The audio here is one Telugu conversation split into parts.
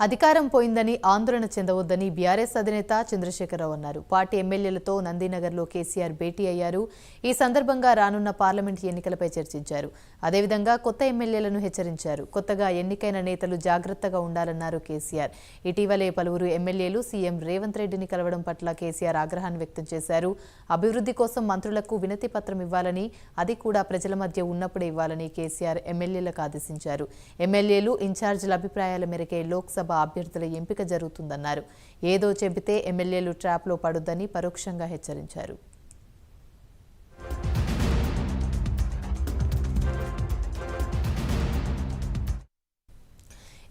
అధికారం పోయిందని ఆందోళన చెందవద్దని బీఆర్ఎస్ అధినేత చంద్రశేఖరరావు అన్నారు. పార్టీ ఎమ్మెల్యేలతో నందినగర్లో కేసీఆర్ భేటీ అయ్యారు. ఈ సందర్భంగా రానున్న పార్లమెంట్ ఎన్నికలపై చర్చించారు. అదేవిధంగా కొత్త ఎమ్మెల్యేలను హెచ్చరించారు. కొత్తగా ఎన్నికైన నేతలు జాగ్రత్తగా ఉండాలన్నారు కేసీఆర్. ఇటీవలే పలువురు ఎమ్మెల్యేలు సీఎం రేవంత్ రెడ్డిని కలవడం పట్ల కేసీఆర్ ఆగ్రహాన్ని వ్యక్తం చేశారు. అభివృద్ధి కోసం మంత్రులకు వినతి పత్రం ఇవ్వాలని అది కూడా ప్రజల మధ్య ఉన్నప్పుడే ఇవ్వాలని కేసీఆర్ ఎమ్మెల్యేలకు ఆదేశించారు. ఎమ్మెల్యేలు ఇన్ఛార్జీల అభిప్రాయాల మేరకే లోక్సభ అభ్యర్థుల ఎంపిక జరుగుతుందన్నారు. ఏదో చెబితే ఎమ్మెల్యేలు ట్రాప్లో పడుద్దని పరోక్షంగా హెచ్చరించారు.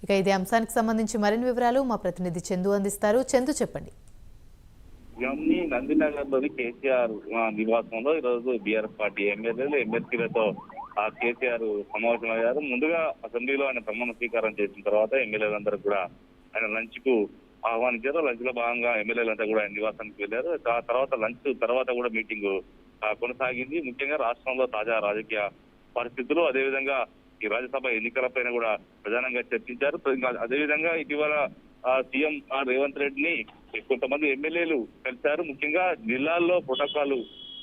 ఇక ఇదే అంశానికి సంబంధించి మరిన్ని వివరాలు మా ప్రతినిధి చందు అందిస్తారు. చందు చెప్పండి. ఇవన్నీ నందినగర్లోని కేసీఆర్ నివాసంలో ఈ రోజు బీఆర్ఎస్ పార్టీ ఎమ్మెల్యేలు ఎమ్మెల్సీలతో ఆ కేసీఆర్ సమావేశమయ్యారు ముందుగా అసెంబ్లీలో ఆయన ప్రమాణ స్వీకారం చేసిన తర్వాత ఎమ్మెల్యేలందరూ కూడా ఆయన లంచ్కు ఆహ్వానించారు. లంచ్లో భాగంగా ఎమ్మెల్యేలంతా కూడా ఆయన నివాసానికి వెళ్ళారు ఆ తర్వాత లంచ్ తర్వాత కూడా మీటింగ్ కొనసాగింది. ముఖ్యంగా రాష్ట్రంలో తాజా రాజకీయ పరిస్థితులు అదేవిధంగా ఈ రాజ్యసభ ఎన్నికలపైన కూడా ప్రధానంగా చర్చించారు. అదేవిధంగా ఇటీవల సీఎం రేవంత్ రెడ్డిని కొంతమంది ఎమ్మెల్యేలు కలిశారు. ముఖ్యంగా జిల్లాల్లో ప్రోటోకాల్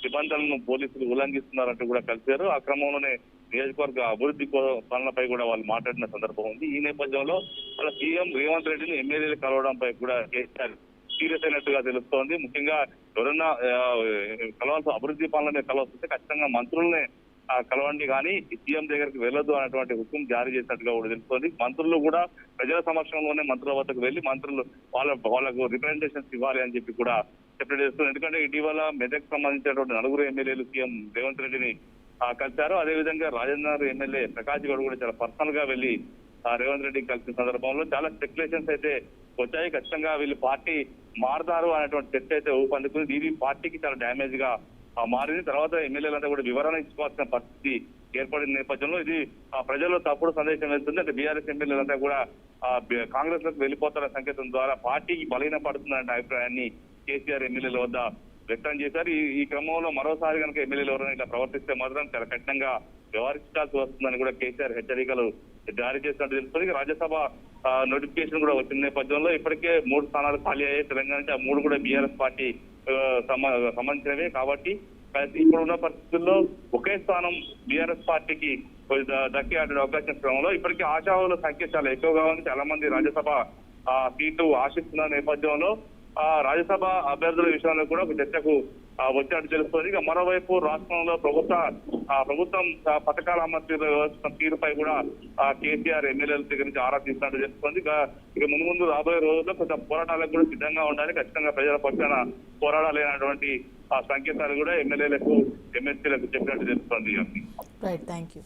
నిబంధనలను పోలీసులు ఉల్లంఘిస్తున్నారంటూ కూడా కలిశారు. ఆ క్రమంలోనే నియోజకవర్గ అభివృద్ధి పనులపై కూడా వాళ్ళు మాట్లాడిన సందర్భం ఉంది. ఈ నేపథ్యంలో వాళ్ళ సీఎం రేవంత్ రెడ్డిని ఎమ్మెల్యేలు కలవడంపై కూడా కేసీఆర్ సీరియస్ అయినట్టుగా తెలుస్తోంది. ముఖ్యంగా ఎవరన్నా కలవాల్సిన అభివృద్ధి పనులనే కలవాల్సి ఖచ్చితంగా మంత్రులనే కలవండి. కానీ సీఎం దగ్గరికి వెళ్ళొద్దు అనేటువంటి హుకుం జారీ చేసినట్టుగా కూడా తెలుస్తోంది. మంత్రులు కూడా ప్రజల సమక్షంలోనే మంత్రుల వద్దకు వెళ్ళి మంత్రులు వాళ్ళ వాళ్ళకు రిప్రజెంటేషన్స్ ఇవ్వాలి అని చెప్పి కూడా సెపరేట్ చేస్తున్నారు. ఎందుకంటే ఇటీవల మెదక్ సంబంధించినటువంటి నలుగురు ఎమ్మెల్యేలు సీఎం రేవంత్ రెడ్డిని కలిశారు. అదేవిధంగా రాజేంద్ర ఎమ్మెల్యే ప్రకాష్ గౌడ్ కూడా చాలా పర్సనల్గా వెళ్ళి రేవంత్ రెడ్డి కలిసిన సందర్భంలో చాలా స్పెక్యులేషన్స్ అయితే వచ్చాయి. ఖచ్చితంగా వీళ్ళు పార్టీ మారుతారు అనేటువంటి చర్చ అయితే ఊపందుకుంది. ఇది పార్టీకి చాలా డ్యామేజ్గా మారింది. తర్వాత ఎమ్మెల్యేలంతా కూడా వివరణ ఇచ్చుకోవాల్సిన పరిస్థితి ఏర్పడిన నేపథ్యంలో ఇది ఆ, ప్రజల్లో తప్పుడు సందేశం వెళ్తుంది. అంటే బీఆర్ఎస్ ఎమ్మెల్యేలంతా కూడా కాంగ్రెస్లోకి వెళ్ళిపోతారన్న సంకేతం ద్వారా పార్టీకి బలహీన పడుతుందనే అభిప్రాయాన్ని కేసీఆర్ ఎమ్మెల్యేల వద్ద వ్యక్తం చేశారు. ఈ క్రమంలో మరోసారి కనుక ఎమ్మెల్యేలు ఎవరైనా ఇట్లా ప్రవర్తిస్తే మాత్రం చాలా కఠినంగా వ్యవహరించాల్సి వస్తుందని కూడా కేసీఆర్ హెచ్చరికలు జారీ చేసినట్టు తెలుస్తుంది. రాజ్యసభ నోటిఫికేషన్ కూడా వచ్చిన నేపథ్యంలో ఇప్పటికే మూడు స్థానాలు ఖాళీ అయ్యాయి. తెలంగాణ అంటే ఆ మూడు కూడా బీఆర్ఎస్ పార్టీ సంబంధించినవే కాబట్టి ఇప్పుడు ఉన్న పరిస్థితుల్లో ఒకే స్థానం బీఆర్ఎస్ పార్టీకి దక్కి దక్కే అవకాశం క్రమంలో ఇప్పటికీ ఆశావాల సంఖ్య చాలా ఎక్కువగా ఉంది. చాలా మంది రాజ్యసభ సీటు ఆశిస్తున్న నేపథ్యంలో రాజ్యసభ అభ్యర్థుల విషయంలో కూడా ఒక చర్చకు వచ్చినట్టు తెలుస్తుంది. ఇక మరోవైపు రాష్ట్రంలో ప్రభుత్వ ఆ, ప్రభుత్వం పథకాల అమలు వ్యవస్థ తీరుపై కూడా కేసీఆర్ ఎమ్మెల్యేల దగ్గర నుంచి ఆరా తీసినట్టు తెలుస్తుంది. ఇక ముందు ముందు రాబోయే రోజుల్లో కొంత పోరాటాలకు కూడా సిద్ధంగా ఉండాలి. ఖచ్చితంగా ప్రజల పక్షాన పోరాటాలు అయినటువంటి ఆ సంకేతాలు కూడా ఎమ్మెల్యేలకు ఎమ్మెల్సీలకు చెప్పినట్టు తెలుస్తుంది రైట్ థ్యాంక్ యూ